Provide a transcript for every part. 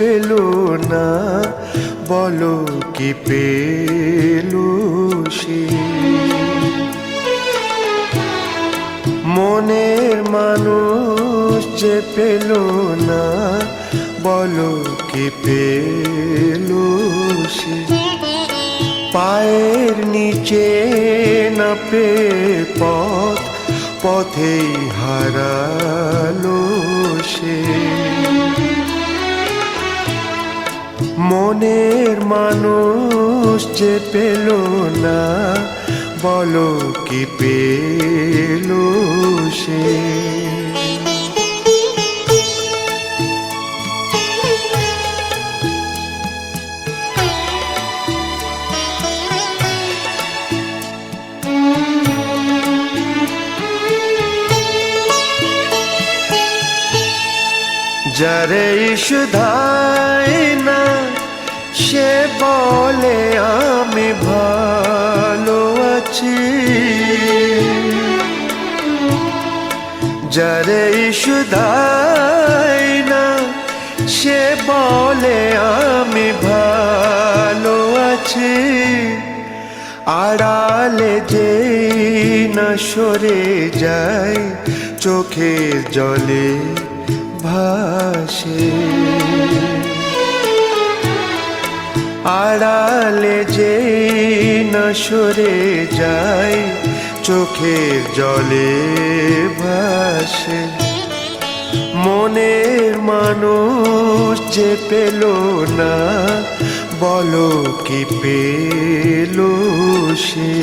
পেল না, বলো কি পেল সে? মনের মানুষ যে পেল না, বলো কি পেল সে? পায়ের নিচে না পে পথ, পথেই হারালো সে। মনের মানুষ যে পেল না বলো কি পেল সে? যারে সুধাই না, সে বলে, আমি ভালো আছি। যারে সুধাই না, সে বলে, আমি ভালো আছি। আড়ালে যে না সরে যায়, চোখের জলে ভাসে আড়ালে যে না সরে যায়, চোখের জলে ভাসে। মনের মানুষ যে পেল না, বলো কি পেল সে?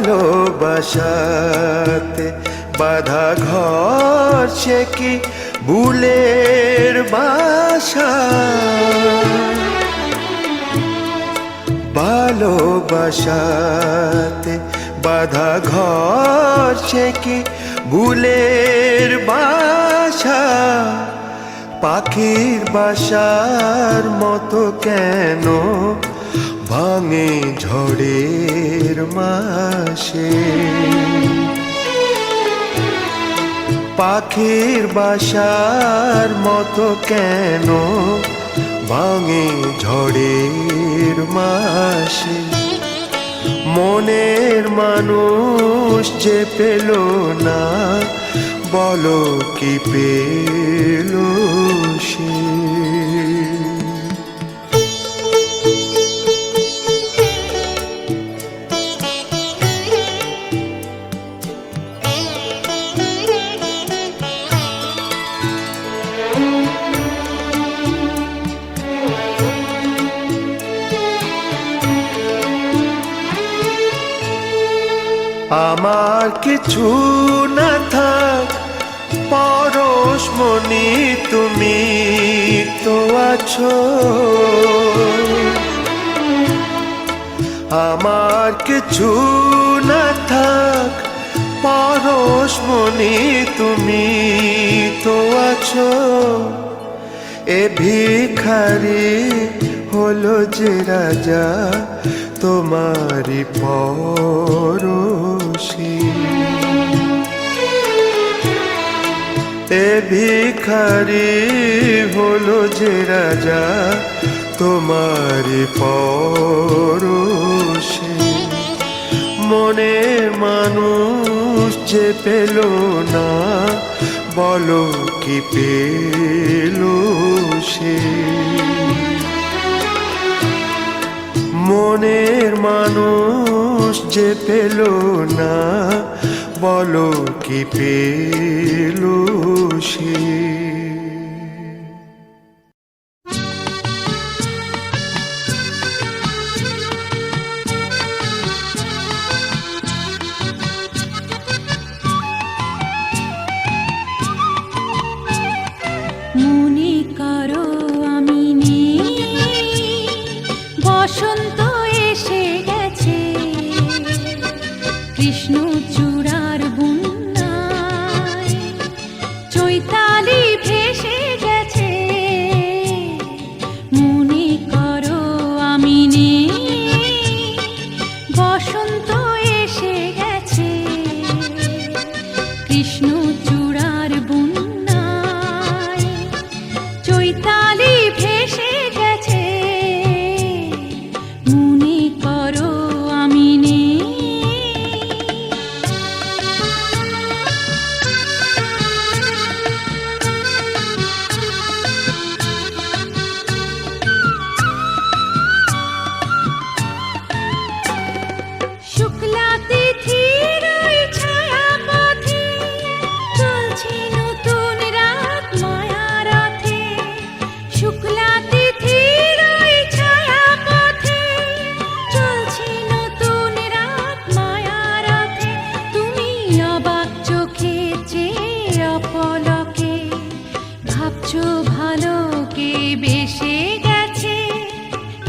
ভালোবাসাতে বাধা ঘর সে কি ভুলের বাসা? ভালোবাসাতে বাধা ঘর সে কি ভুলের বাসা? পাখির বাসার মতো কেন ভাঙে ঝড়ের মাসে। পাখির বাসার মতো কেন ভাঙে ঝড়ের মাসে? মনের মানুষ যে পেল না, বলো কি পেল সে? আমার কিছু না থাক পরশমণি তুমি তো আছো। আমার কিছু না থাক পরশমণি তুমি তো আছো। এ ভিখারি হলো যে রাজা তোমারি পরশি। এ ভিখারি হলো যে রাজা তোমারি পরশি। মনে মানুষ যে পেল না, বলো কি পেল সে? মনের মানুষ যে পেল না বলো কি পেল সে? பிடித்தாலே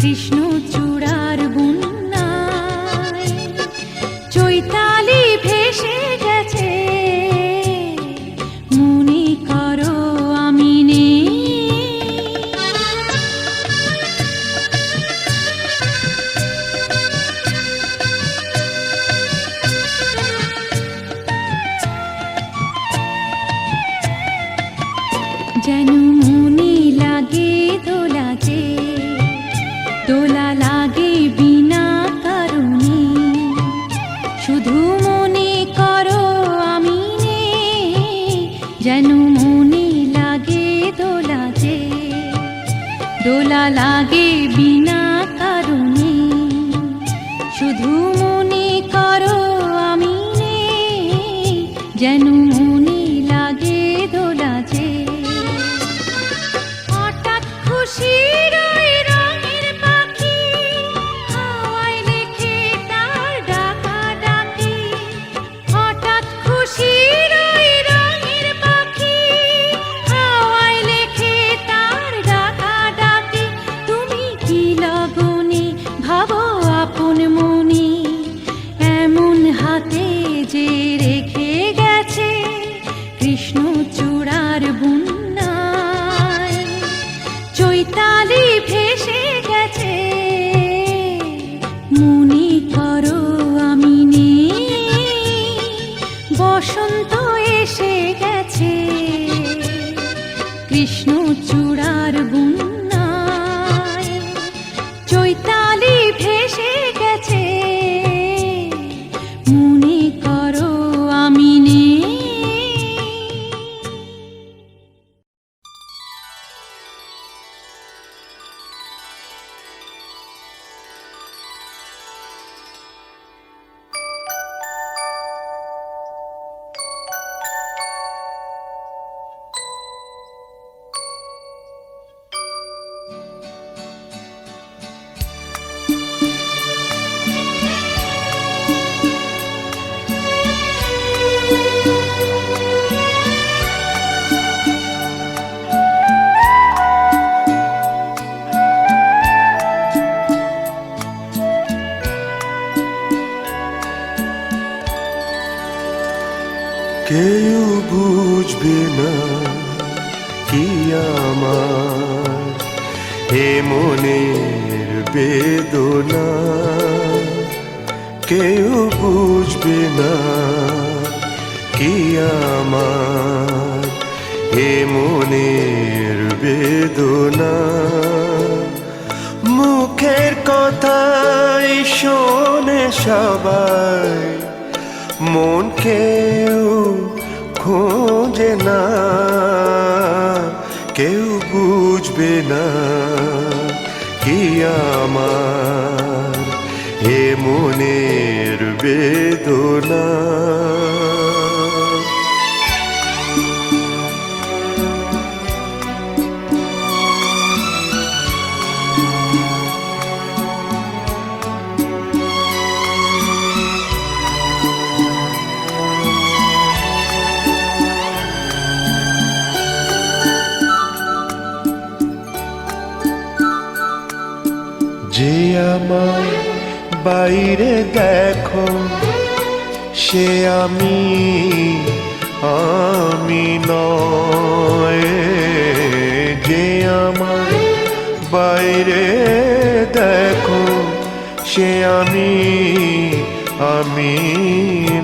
কৃষ্ণ తారారు বেদনা। মুখের কথাই শোনে সবাই। মন কেউ খোঁজে না। কেউ বুঝবে না কি আমার। এ মনের বেদনা। বাইরে দেখো, সে আমি আমি নয়। যে আমার বাইরে দেখো, সে আমি আমি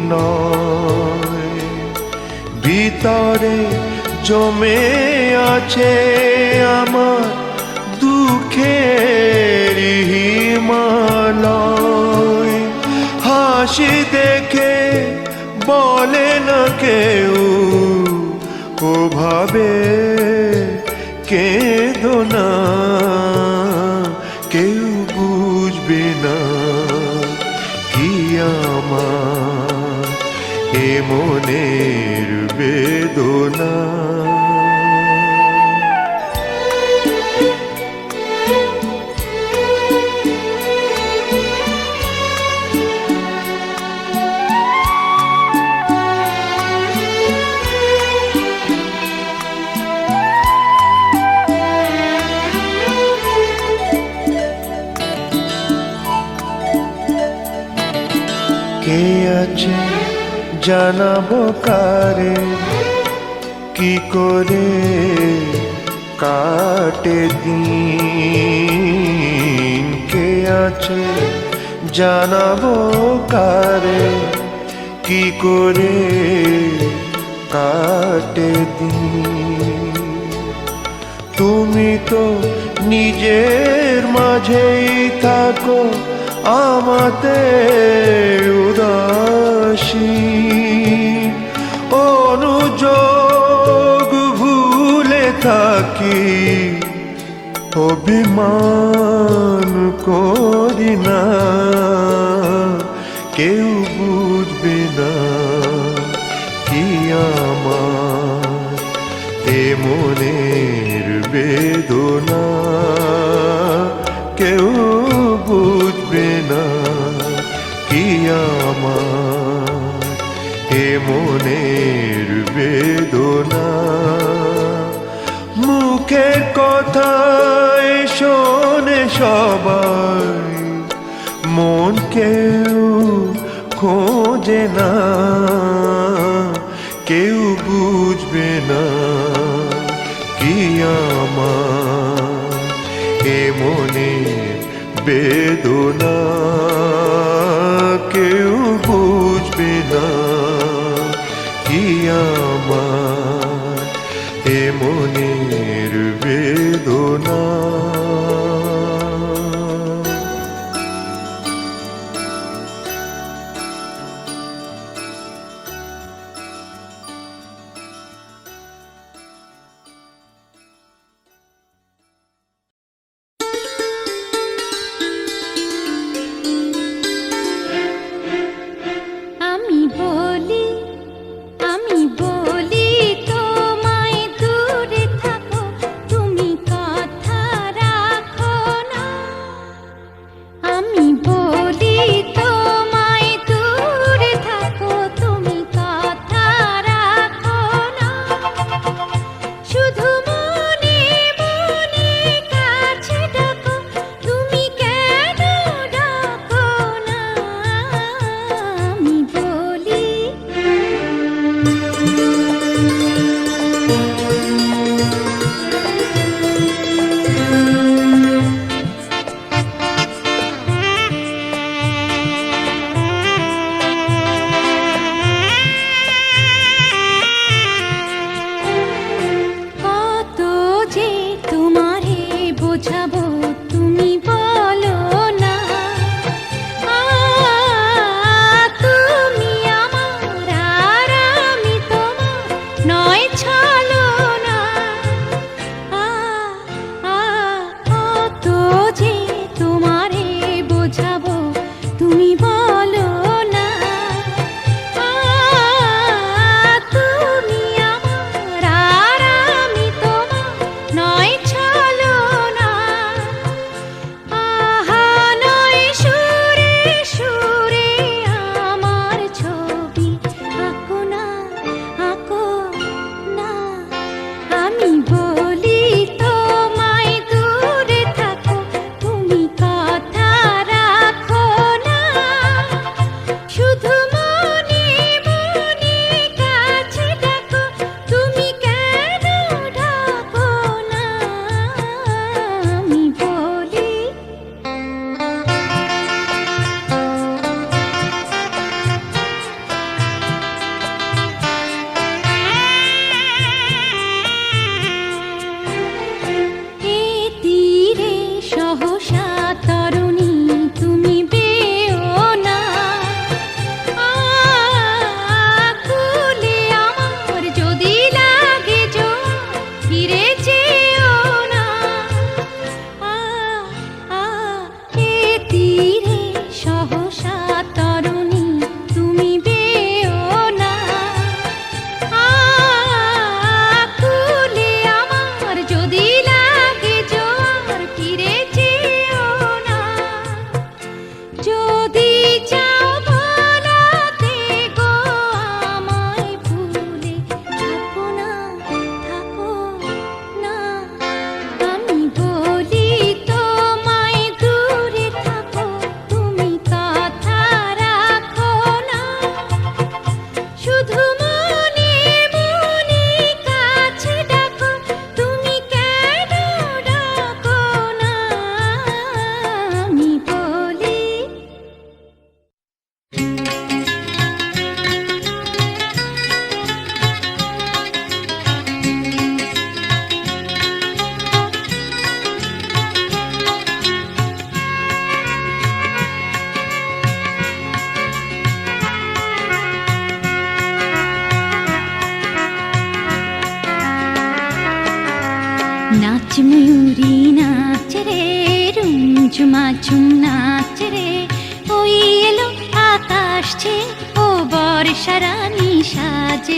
নয়। ভিতরে জমে আছে কেউ ওভাবে কেঁদো না কেউ বুঝবে না কি আমার এ মনের বেদনা। জানাব কারে? কি করে কাটে দিন? কে আছে জানাব কারে? কি করে কাটে দিন? তুমি তো নিজের মাঝেই থাকো। আমাদের উদাসী। অনুযোগ ভুলে থাকি অভিমান করি না। কেউ এ মনের বেদনা। মুখের কথায় শোনে সবাই মন কেউ খোঁজে না। কেউ বুঝবে না কি আমার এ মনে বেদনা। বোঝাবো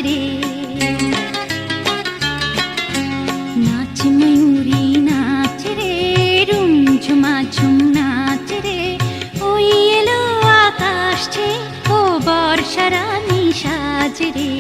রে। নাচ ময়ূরী, নাচ রে রুম ঝুমা ঝুম নাচ রে। ওই এলো আকাশ ছে ও বর্ষারা নিশাজ রে।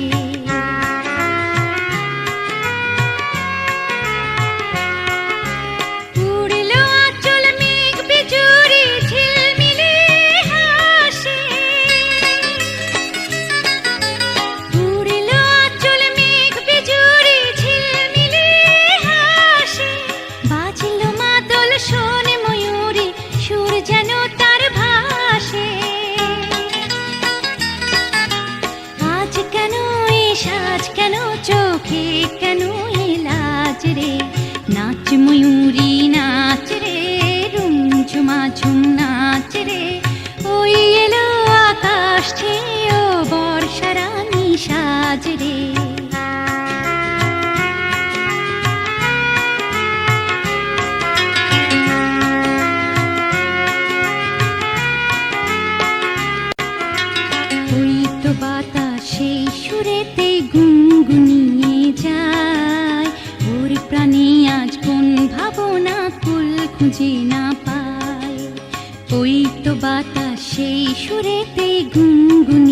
ময়ূরী নাচ রে রুম ঝুমা ঝুম নাচ রে ওই এলো আকাশ ছেয়ে বর্ষারানি সাজ রে। খুঁজে না পাই ওই তো বাতাসে সেই সুরেতে গুনগুন